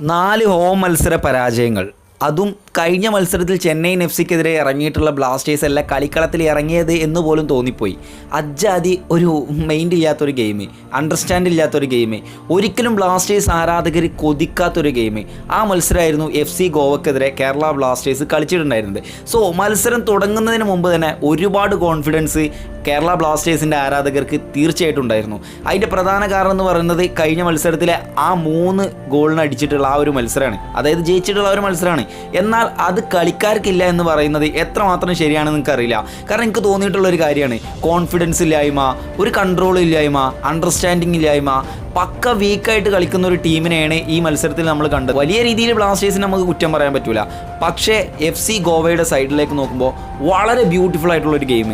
നാല് ഹോം മത്സര പരാജയങ്ങൾ. അതും കഴിഞ്ഞ മത്സരത്തിൽ ചെന്നൈ എഫ് സിക്കെതിരെ ഇറങ്ങിയിട്ടുള്ള ബ്ലാസ്റ്റേഴ്സ് അല്ല കളിക്കളത്തിൽ ഇറങ്ങിയത് എന്ന് പോലും തോന്നിപ്പോയി. അജ്ജാതി ഒരു മൈൻഡ് ഇല്ലാത്തൊരു ഗെയിം അണ്ടർസ്റ്റാൻഡ് ഇല്ലാത്തൊരു ഗെയിം ഒരിക്കലും ബ്ലാസ്റ്റേഴ്സ് ആരാധകർ കൊതിക്കാത്തൊരു ഗെയിം ആ മത്സരമായിരുന്നു എഫ് സി ഗോവക്കെതിരെ കേരള ബ്ലാസ്റ്റേഴ്സ് കളിച്ചിട്ടുണ്ടായിരുന്നത്. സോ മത്സരം തുടങ്ങുന്നതിന് മുമ്പ് തന്നെ ഒരുപാട് കോൺഫിഡൻസ് കേരള ബ്ലാസ്റ്റേഴ്സിന്റെ ആരാധകർക്ക് തീർച്ചയായിട്ടും ഉണ്ടായിരുന്നു അതിന്റെ പ്രധാന കാരണം എന്ന് പറയുന്നത് കഴിഞ്ഞ മത്സരത്തിലെ ആ മൂന്ന് ഗോളിന് അടിച്ചിട്ടുള്ള ആ ഒരു മത്സരമാണ്. അതായത് ജയിച്ചിട്ടുള്ള ഒരു മത്സരമാണ്. എന്നാൽ അത് കളിക്കാർക്കില്ല എന്ന് പറയുന്നത് എത്രമാത്രം ശരിയാണെന്ന് എനിക്കറിയില്ല കാരണം എനിക്ക് തോന്നിയിട്ടുള്ള ഒരു കാര്യമാണ്. കോൺഫിഡൻസ് ഇല്ലായ്മ ഒരു കൺട്രോൾ ഇല്ലായ്മ അണ്ടർസ്റ്റാൻഡിങ് ഇല്ലായ്മ പക്ക വീക്കായിട്ട് കളിക്കുന്ന ഒരു ടീമിനെയാണ് ഈ മത്സരത്തിൽ നമ്മൾ കണ്ടത്. വലിയ രീതിയിൽ ബ്ലാസ്റ്റേഴ്സിന് നമുക്ക് കുറ്റം പറയാൻ പറ്റില്ല പക്ഷേ എഫ് സി ഗോവയുടെ സൈഡിലേക്ക് നോക്കുമ്പോൾ വളരെ ബ്യൂട്ടിഫുൾ ആയിട്ടുള്ള ഒരു ഗെയിം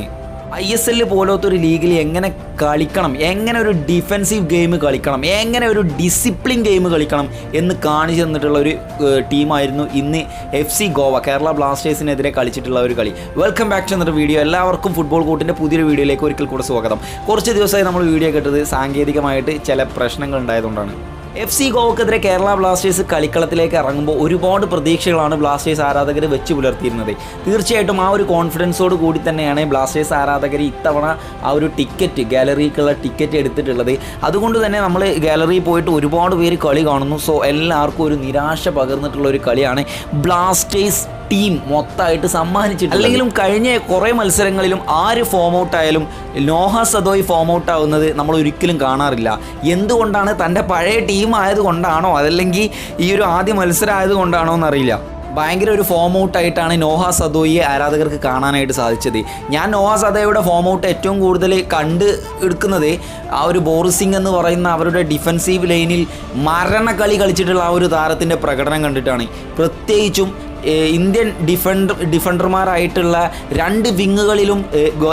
ഐ എസ് എല്ലിൽ പോലത്തെ ഒരു ലീഗിൽ എങ്ങനെ കളിക്കണം? എങ്ങനെ ഒരു ഡിഫെൻസീവ് ഗെയിം കളിക്കണം? എങ്ങനെ ഒരു ഡിസിപ്ലിൻ ഗെയിം കളിക്കണം എന്ന് കാണിച്ചു തന്നിട്ടുള്ള ഒരു ടീമായിരുന്നു ഇന്ന് എഫ് സി ഗോവ കേരള ബ്ലാസ്റ്റേഴ്സിനെതിരെ കളിച്ചിട്ടുള്ള ഒരു കളി. വെൽക്കം ബാക്ക് ടു എന്നൊരു വീഡിയോ എല്ലാവർക്കും ഫുട്ബോൾ കൂട്ടിന്റെ പുതിയൊരു വീഡിയോയിലേക്ക് ഒരിക്കൽ കൂടെ സ്വാഗതം. കുറച്ച് ദിവസമായി നമ്മൾ വീഡിയോ കേട്ടത് സാങ്കേതികമായിട്ട് ചില പ്രശ്നങ്ങൾ ഉണ്ടായതുകൊണ്ടാണ്. എഫ് സി ഗോവക്കെതിരെ കേരള ബ്ലാസ്റ്റേഴ്സ് കളിക്കളത്തിലേക്ക് ഇറങ്ങുമ്പോൾ ഒരുപാട് പ്രതീക്ഷകളാണ് ബ്ലാസ്റ്റേഴ്സ് ആരാധകർ വെച്ച് പുലർത്തിയിരുന്നത്. തീർച്ചയായിട്ടും ആ ഒരു കോൺഫിഡൻസോട് കൂടി തന്നെയാണ് ബ്ലാസ്റ്റേഴ്സ് ആരാധകർ ഇത്തവണ ആ ഒരു ടിക്കറ്റ് ഗാലറിക്കുള്ള ടിക്കറ്റ് എടുത്തിട്ടുള്ളത്. അതുകൊണ്ട് തന്നെ നമ്മൾ ഗാലറിയിൽ പോയിട്ട് ഒരുപാട് പേര് കളി കാണുന്നു. സോ എല്ലാവർക്കും ഒരു നിരാശ പകർന്നിട്ടുള്ള ഒരു കളിയാണ് ബ്ലാസ്റ്റേഴ്സ് ടീം മൊത്തമായിട്ട് സമ്മാനിച്ചിട്ട് അല്ലെങ്കിലും കഴിഞ്ഞ കുറേ മത്സരങ്ങളിലും ആര് ഫോം ഔട്ട് ആയാലും നോഹ സദോയ് ഫോം ഔട്ട് ആവുന്നത് നമ്മൾ ഒരിക്കലും കാണാറില്ല. എന്തുകൊണ്ടാണ് തന്റെ പഴയ ടീം ആയതുകൊണ്ടാണോ? അതല്ലെങ്കിൽ ഈ ഒരു ആദ്യ മത്സരം ആയതുകൊണ്ടാണോ എന്നറിയില്ല. ഭയങ്കര ഒരു ഫോം ഔട്ടായിട്ടാണ് നോഹ സദോയിയെ ആരാധകർക്ക് കാണാനായിട്ട് സാധിച്ചത്. ഞാൻ നോഹ സദോയുടെ ഫോം ഔട്ട് ഏറ്റവും കൂടുതൽ കണ്ട് എടുക്കുന്നത് ആ ഒരു ബോറിസിംഗ് എന്ന് പറയുന്ന അവരുടെ ഡിഫൻസീവ് ലൈനിൽ മരണക്കളി കളിച്ചിട്ടുള്ള ആ ഒരു താരത്തിന്റെ പ്രകടനം കണ്ടിട്ടാണ്. പ്രത്യേകിച്ചും ഇന്ത്യൻ ഡിഫൻഡർ ഡിഫൻഡർമാരായിട്ടുള്ള രണ്ട് വിങ്ങുകളിലും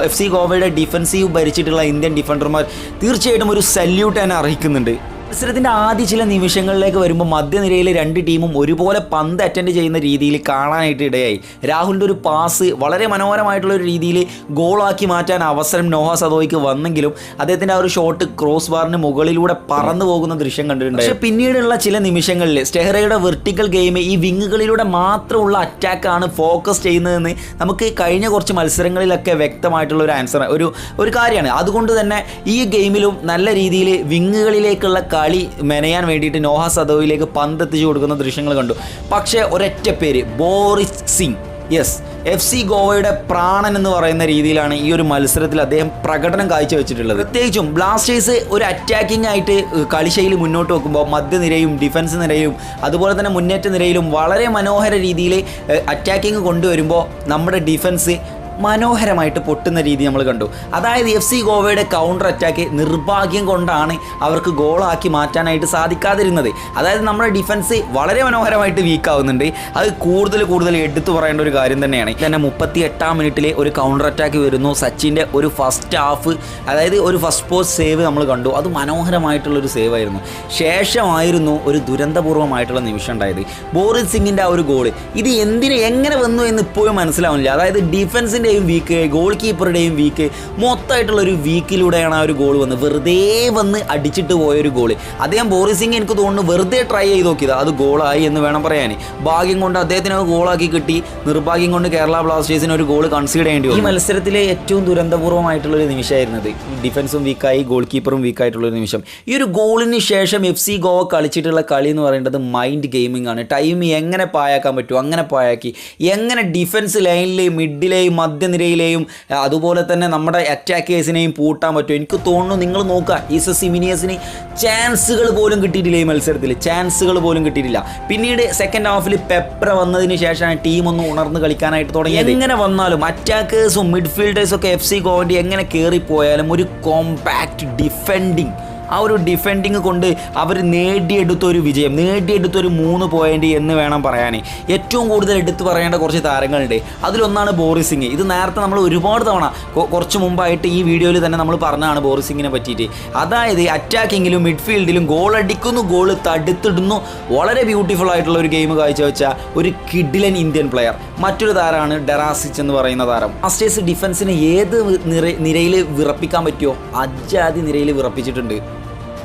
എഫ് സി ഗോവയുടെ ഡിഫൻസീവ് ഭരിച്ചിട്ടുള്ള ഇന്ത്യൻ ഡിഫൻഡർമാർ തീർച്ചയായിട്ടും ഒരു സല്യൂട്ട് തന്നെ അർഹിക്കുന്നുണ്ട്. മത്സരത്തിന്റെ ആദ്യ ചില നിമിഷങ്ങളിലേക്ക് വരുമ്പോൾ മധ്യനിരയിലെ രണ്ട് ടീമും ഒരുപോലെ പന്ത് അറ്റൻഡ് ചെയ്യുന്ന രീതിയിൽ കാണാനായിട്ട് ഇടയായി. രാഹുലിന്റെ ഒരു പാസ് വളരെ മനോഹരമായിട്ടുള്ള ഒരു രീതിയിൽ ഗോളാക്കി മാറ്റാൻ അവസരം നോഹ സദോയ്ക്ക് വന്നെങ്കിലും അദ്ദേഹത്തിന്റെ ആ ഒരു ഷോട്ട് ക്രോസ് ബാറിന് മുകളിലൂടെ പറന്നു പോകുന്ന ദൃശ്യം കണ്ടിട്ടുണ്ട് പക്ഷേ പിന്നീടുള്ള ചില നിമിഷങ്ങളിൽ സ്റ്റെഹറയുടെ വെർട്ടിക്കൽ ഗെയിം ഈ വിങ്ങുകളിലൂടെ മാത്രമുള്ള അറ്റാക്കാണ് ഫോക്കസ് ചെയ്യുന്നതെന്ന് നമുക്ക് കഴിഞ്ഞ കുറച്ച് മത്സരങ്ങളിലൊക്കെ വ്യക്തമായിട്ടുള്ള ഒരു ആൻസർ ഒരു ഒരു കാര്യമാണ്. അതുകൊണ്ട് തന്നെ ഈ ഗെയിമിലും നല്ല രീതിയിൽ വിങ്ങുകളിലേക്കുള്ള കളി മെനയാൻ വേണ്ടിയിട്ട് നോഹ സദോയിലേക്ക് പന്ത് എത്തിച്ചു കൊടുക്കുന്ന ദൃശ്യങ്ങൾ കണ്ടു. പക്ഷേ ഒരൊറ്റ പേര് Boris Singh. Yes F C ഗോവയുടെ പ്രാണൻ എന്ന് പറയുന്ന രീതിയിലാണ് ഈ ഒരു മത്സരത്തിൽ അദ്ദേഹം പ്രകടനം കാഴ്ചവെച്ചിട്ടുള്ളത്. പ്രത്യേകിച്ചും ബ്ലാസ്റ്റേഴ്സ് ഒരു അറ്റാക്കിംഗ് ആയിട്ട് കളിശൈലി മുന്നോട്ട് വെക്കുമ്പോൾ മധ്യനിരയും ഡിഫൻസ് നിരയും അതുപോലെ തന്നെ മുന്നേറ്റ നിരയിലും വളരെ മനോഹര രീതിയിൽ അറ്റാക്കിംഗ് കൊണ്ടുവരുമ്പോൾ നമ്മുടെ ഡിഫൻസ് മനോഹരമായിട്ട് പൊട്ടുന്ന രീതി നമ്മൾ കണ്ടു. അതായത് എഫ് സി ഗോവയുടെ കൗണ്ടർ അറ്റാക്ക് നിർഭാഗ്യം കൊണ്ടാണ് അവർക്ക് ഗോളാക്കി മാറ്റാനായിട്ട് സാധിക്കാതിരുന്നത്. അതായത് നമ്മുടെ ഡിഫൻസ് വളരെ മനോഹരമായിട്ട് വീക്ക് ആവുന്നുണ്ട്. അത് കൂടുതൽ കൂടുതൽ എടുത്തു പറയേണ്ട ഒരു കാര്യം തന്നെയാണ്. തന്നെ മുപ്പത്തി എട്ടാം മിനിറ്റിലെ ഒരു കൗണ്ടർ അറ്റാക്ക് വരുന്നു. സച്ചിന്റെ ഒരു ഫസ്റ്റ് ഹാഫ് അതായത് ഒരു ഫസ്റ്റ് പോസ്റ്റ് സേവ് നമ്മൾ കണ്ടു. അത് മനോഹരമായിട്ടുള്ളൊരു സേവ് ആയിരുന്നു. ശേഷമായിരുന്നു ഒരു ദുരന്തപൂർവമായിട്ടുള്ള നിമിഷം ഉണ്ടായത്. ബോറിസ് സിംഗിന്റെ ആ ഒരു ഗോൾ ഇത് എന്തിന് എങ്ങനെ വന്നു എന്ന് ഇപ്പോഴും മനസ്സിലാവുന്നില്ല. അതായത് ഡിഫൻസിന്റെയും വീക്ക് ഗോൾ കീപ്പറുടെയും വീക്ക് മൊത്തമായിട്ടുള്ള ഒരു വീക്കിലൂടെയാണ് ആ ഒരു ഗോൾ വന്നത്. വെറുതെ വന്ന് അടിച്ചിട്ട് പോയൊരു ഗോൾ അദ്ദേഹം ബോറിസിങ് എനിക്ക് തോന്നുന്നു വെറുതെ ട്രൈ ചെയ്ത് നോക്കിയത്. അത് ഗോളായി എന്ന് വേണം പറയാൻ ഭാഗ്യം കൊണ്ട് അദ്ദേഹത്തിന് അത് ഗോളാക്കി കിട്ടി. നിർഭാഗ്യം കൊണ്ട് കേരള ബ്ലാസ്റ്റേഴ്സിന് ഒരു ഗോൾ കൺസീഡ് ചെയ്യേണ്ടി വന്നു. ഈ മത്സരത്തിലെ ഏറ്റവും ദുരന്തപൂർവമായിട്ടുള്ള ഒരു നിമിഷമായിരുന്നത് ഡിഫൻസും വീക്കായി ഗോൾ കീപ്പറും വീക്കായിട്ടുള്ള ഒരു നിമിഷം. ഈ ഒരു ഗോളിന് ശേഷം എഫ് സി ഗോവ കളിച്ചിട്ടുള്ള കളി എന്ന് പറയുന്നത് മൈൻഡ് ഗെയിമിംഗ് ആണ്. ടൈം എങ്ങനെ പായാക്കാൻ പറ്റും? അങ്ങനെ പായാക്കി എങ്ങനെ ഡിഫൻസ് ലൈനിലെയും മിഡിലെയും മധ്യനിരയിലെയും അതുപോലെ തന്നെ നമ്മുടെ അറ്റാക്കേഴ്സിനെയും പൂട്ടാൻ പറ്റും. എനിക്ക് തോന്നുന്നു നിങ്ങൾ നോക്കുക ഈസ സിമിനിയസിന് ചാൻസുകൾ പോലും കിട്ടിയിട്ടില്ല ഈ മത്സരത്തിൽ. ചാൻസുകൾ പോലും കിട്ടിയിട്ടില്ല. പിന്നീട് സെക്കൻഡ് ഹാഫിൽ പെപ്ര വന്നതിന് ശേഷമാണ് ടീം ഒന്ന് ഉണർന്ന് കളിക്കാനായിട്ട് തുടങ്ങിയത്. എങ്ങനെ വന്നാലും അറ്റാക്കേഴ്സും മിഡ്ഫീൽഡേഴ്സും ഒക്കെ എഫ് സി ഗോവന്റെ എങ്ങനെ കയറിപ്പോയാലും ഒരു കോമ്പാക്ട് ഡിഫെൻഡിങ് ആ ഒരു ഡിഫെൻഡിങ് കൊണ്ട് അവർ നേടിയെടുത്ത ഒരു വിജയം നേടിയെടുത്ത ഒരു മൂന്ന് പോയിന്റ് എന്ന് വേണം പറയാൻ ഏറ്റവും കൂടുതൽ എടുത്തു പറയേണ്ട കുറച്ച് താരങ്ങളുണ്ട്. അതിലൊന്നാണ് ബോറിസിങ് സിംഗ്. ഇത് നേരത്തെ നമ്മൾ ഒരുപാട് തവണ കുറച്ച് മുമ്പായിട്ട് ഈ വീഡിയോയിൽ തന്നെ നമ്മൾ പറഞ്ഞതാണ് ബോറിസിങ്ങിനെ പറ്റിയിട്ട്. അതായത് അറ്റാക്കിങ്ങിലും മിഡ്ഫീൽഡിലും ഗോൾ അടിക്കുന്നു ഗോൾ തടുത്തിടുന്നു. വളരെ ബ്യൂട്ടിഫുൾ ആയിട്ടുള്ള ഒരു ഗെയിം കാഴ്ചവെച്ച ഒരു കിഡിലൻ ഇന്ത്യൻ പ്ലെയർ മറ്റൊരു താരമാണ് ഡെറാസിച്ച് എന്ന് പറയുന്ന താരം. മാസ്റ്റേഴ്സ് ഡിഫൻസിന് ഏത് നിര നിരയിൽ വിറപ്പിക്കാൻ പറ്റുമോ അജാതി നിരയിൽ വിറപ്പിച്ചിട്ടുണ്ട്.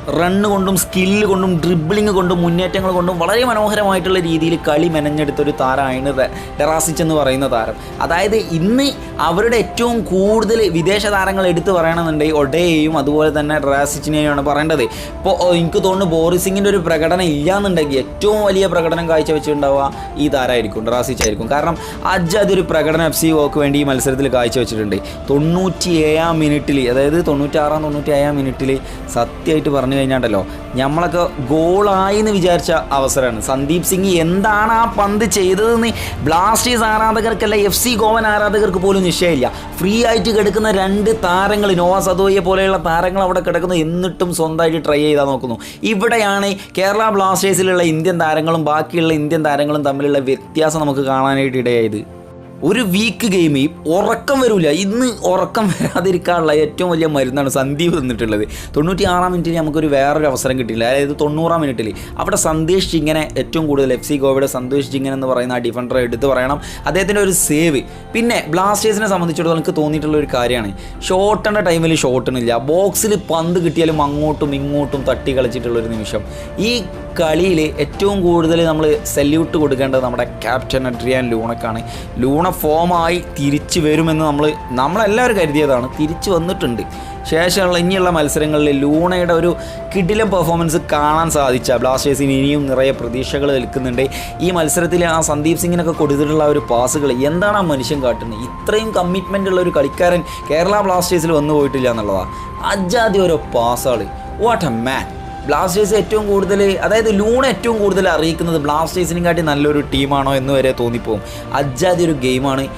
റണ്ണ് കൊണ്ടും സ്കില്ല് കൊണ്ടും ഡ്രിബ്ലിംഗ് കൊണ്ടും മുന്നേറ്റങ്ങൾ കൊണ്ടും വളരെ മനോഹരമായിട്ടുള്ള രീതിയിൽ കളി മെനഞ്ഞെടുത്ത ഒരു താരമാണ് ടെറാസിച്ച് എന്ന് പറയുന്ന താരം. അതായത് ഇന്ന് അവരുടെ ഏറ്റവും കൂടുതൽ വിദേശ താരങ്ങൾ എടുത്ത് പറയണമെന്നുണ്ടെങ്കിൽ ഒഡേയെയും അതുപോലെ തന്നെ ടെറാസിച്ചിനെയുമാണ് പറയേണ്ടത്. ഇപ്പോൾ എനിക്ക് തോന്നുന്നു ബോറിസിങ്ങിന്റെ ഒരു പ്രകടനം ഇല്ലാന്നുണ്ടെങ്കിൽ ഏറ്റവും വലിയ പ്രകടനം കാഴ്ചവെച്ചിട്ടുണ്ടാവുക ഈ താരമായിരിക്കും ഡെറാസിച്ച് ആയിരിക്കും കാരണം അജ് അതൊരു പ്രകടനം എഫ് സി വോക്ക് വേണ്ടി ഈ മത്സരത്തിൽ കാഴ്ചവെച്ചിട്ടുണ്ട്. തൊണ്ണൂറ്റി ഏഴാം മിനിറ്റിൽ അതായത് തൊണ്ണൂറ്റാറാം തൊണ്ണൂറ്റി ഏഴാം മിനിറ്റിൽ സത്യമായിട്ട് പറഞ്ഞു കഴിഞ്ഞാണ്ടല്ലോ നമ്മളൊക്കെ ഗോളായി എന്ന് വിചാരിച്ച അവസരമാണ് സന്ദീപ് സിംഗ് എന്താണ് ആ പന്ത് ചെയ്തതെന്ന് ബ്ലാസ്റ്റേഴ്സ് ആരാധകർക്കല്ല എഫ് സി ഗോവൻ ആരാധകർക്ക് പോലും നിശ്ചയമില്ല. ഫ്രീ ആയിട്ട് കിടക്കുന്ന രണ്ട് താരങ്ങൾ നോവ സദോയെ പോലെയുള്ള താരങ്ങൾ അവിടെ കിടക്കുന്നു എന്നിട്ടും സ്വന്തമായിട്ട് ട്രൈ ചെയ്താൽ നോക്കുന്നു. ഇവിടെയാണ് കേരള ബ്ലാസ്റ്റേഴ്സിലുള്ള ഇന്ത്യൻ താരങ്ങളും ബാക്കിയുള്ള ഇന്ത്യൻ താരങ്ങളും തമ്മിലുള്ള വ്യത്യാസം നമുക്ക് കാണാനായിട്ട് ഇടയായത്. ഒരു വീക്ക് ഗെയിം ഉറക്കം വരില്ല ഇന്ന് ഉറക്കം വരാതിരിക്കാനുള്ള ഏറ്റവും വലിയ മരുന്നാണ് സന്ദീപ് തന്നിട്ടുള്ളത്. തൊണ്ണൂറ്റി ആറാം മിനിറ്റിൽ നമുക്കൊരു വേറൊരു അവസരം കിട്ടിയില്ല. അതായത് തൊണ്ണൂറാം മിനിറ്റിൽ അവിടെ സന്ദേശ് ജിങ്ങനെ ഏറ്റവും കൂടുതൽ എഫ് സി ഗോവയുടെ സന്തോഷ് ജിങ്ങനെ എന്ന് പറയുന്ന ആ ഡിഫൻഡറെ എടുത്ത് പറയണം. അദ്ദേഹത്തിന്റെ ഒരു സേവ് പിന്നെ ബ്ലാസ്റ്റേഴ്സിനെ സംബന്ധിച്ചിടത്തോളം എനിക്ക് തോന്നിയിട്ടുള്ള ഒരു കാര്യമാണ്. ഷോട്ടിന്റെ ടൈമിൽ ഷോട്ടിനില്ല ബോക്സിൽ പന്ത് കിട്ടിയാലും അങ്ങോട്ടും ഇങ്ങോട്ടും തട്ടി കളിച്ചിട്ടുള്ളൊരു നിമിഷം. ഈ കളിയിൽ ഏറ്റവും കൂടുതൽ നമ്മൾ സല്യൂട്ട് കൊടുക്കേണ്ടത് നമ്മുടെ ക്യാപ്റ്റൻ അഡ്രിയാൻ ലൂണക്കാണ്. ലൂണ ഫോമായി തിരിച്ചു വരുമെന്ന് നമ്മൾ നമ്മളെല്ലാവരും കരുതിയതാണ്. തിരിച്ചു വന്നിട്ടുണ്ട്. ശേഷമുള്ള ഇനിയുള്ള മത്സരങ്ങളിൽ ലൂണയുടെ ഒരു കിടിലം പെർഫോമൻസ് കാണാൻ സാധിച്ച. ബ്ലാസ്റ്റേഴ്സിന് ഇനിയും നിറയെ പ്രതീക്ഷകൾ നിൽക്കുന്നുണ്ട് ഈ മത്സരത്തിൽ ആ സന്ദീപ് സിംഗിനൊക്കെ കൊടുത്തിട്ടുള്ള ഒരു പാസുകൾ എന്താണ് ആ മനുഷ്യൻ കാട്ടുന്നത്? ഇത്രയും കമ്മിറ്റ്മെന്റ് ഉള്ള ഒരു കളിക്കാരൻ കേരള ബ്ലാസ്റ്റേഴ്സിൽ വന്നു പോയിട്ടില്ല എന്നുള്ളതാണ് അജാതി ഓരോ പാസുകൾ വാട്ട് എ മാൻ ബ്ലാസ്റ്റേഴ്സ് ഏറ്റവും കൂടുതൽ അതായത് ലൂൺ ഏറ്റവും കൂടുതൽ അറിയിക്കുന്നത് ബ്ലാസ്റ്റേഴ്സിനെയും കാട്ടി നല്ലൊരു ടീമാണോ എന്ന് വരെ തോന്നിപ്പോവും. അജാതി ഒരു ഗെയിമാണ്.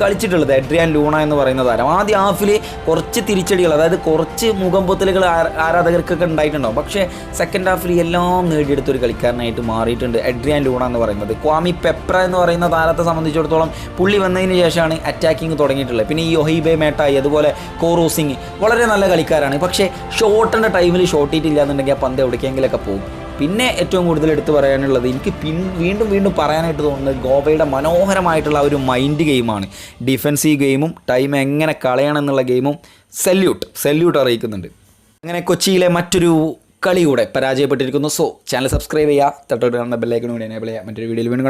കളിച്ചിട്ടുള്ളത്. എഡ്രിയാൻ ലൂണ എന്ന് പറയുന്ന താരം. ആദ്യ ഹാഫിൽ കുറച്ച് തിരിച്ചടികൾ അതായത് കുറച്ച് മുഖം പൊത്തലുകൾ ആരാധകർക്കൊക്കെ ഉണ്ടായിട്ടുണ്ടാവും. പക്ഷേ സെക്കൻഡ് ഹാഫിൽ എല്ലാം നേടിയെടുത്തൊരു കളിക്കാരനായിട്ട് മാറിയിട്ടുണ്ട് എഡ്രിയാൻ ലൂണ എന്ന് പറയുന്നത്. ക്വാമി പെപ്ര എന്ന് പറയുന്ന താരത്തെ സംബന്ധിച്ചിടത്തോളം പുള്ളി വന്നതിന് ശേഷമാണ് അറ്റാക്കിങ് തുടങ്ങിയിട്ടുള്ളത്. പിന്നെ ഈ ഒഹീബെ മേട്ടായി അതുപോലെ കോറോ സിംഗ് വളരെ നല്ല കളിക്കാരാണ്. പക്ഷേ ഷോട്ടിന്റെ ടൈമിൽ ഷോട്ട് ഇല്ല എന്നുണ്ടെങ്കിൽ ആ പന്ത് എവിടേക്കെങ്കിലൊക്കെ പോകും. പിന്നെ ഏറ്റവും കൂടുതൽ എടുത്തു പറയാനുള്ളത് എനിക്ക് പിൻ വീണ്ടും വീണ്ടും പറയാനായിട്ട് തോന്നുന്നത് ഗോവയുടെ മനോഹരമായിട്ടുള്ള ഒരു മൈൻഡ് ഗെയിമാണ് ഡിഫൻസീവ് ഗെയിമും ടൈം എങ്ങനെ കളയണം എന്നുള്ള ഗെയിമും സല്യൂട്ട് സല്യൂട്ട് അറിയിക്കുന്നുണ്ട്. അങ്ങനെ കൊച്ചിയിലെ മറ്റൊരു കളി കൂടെ പരാജയപ്പെട്ടിരിക്കുന്നു. സോ ചാനൽ സബ്സ്ക്രൈബ് ചെയ്യുക തട്ടോട്ട് കാണുന്ന ബെല്ലൈക്കൺ കൂടി എനേബിൾ ചെയ്യുക. മറ്റൊരു വീഡിയോയിൽ വീണ്ടും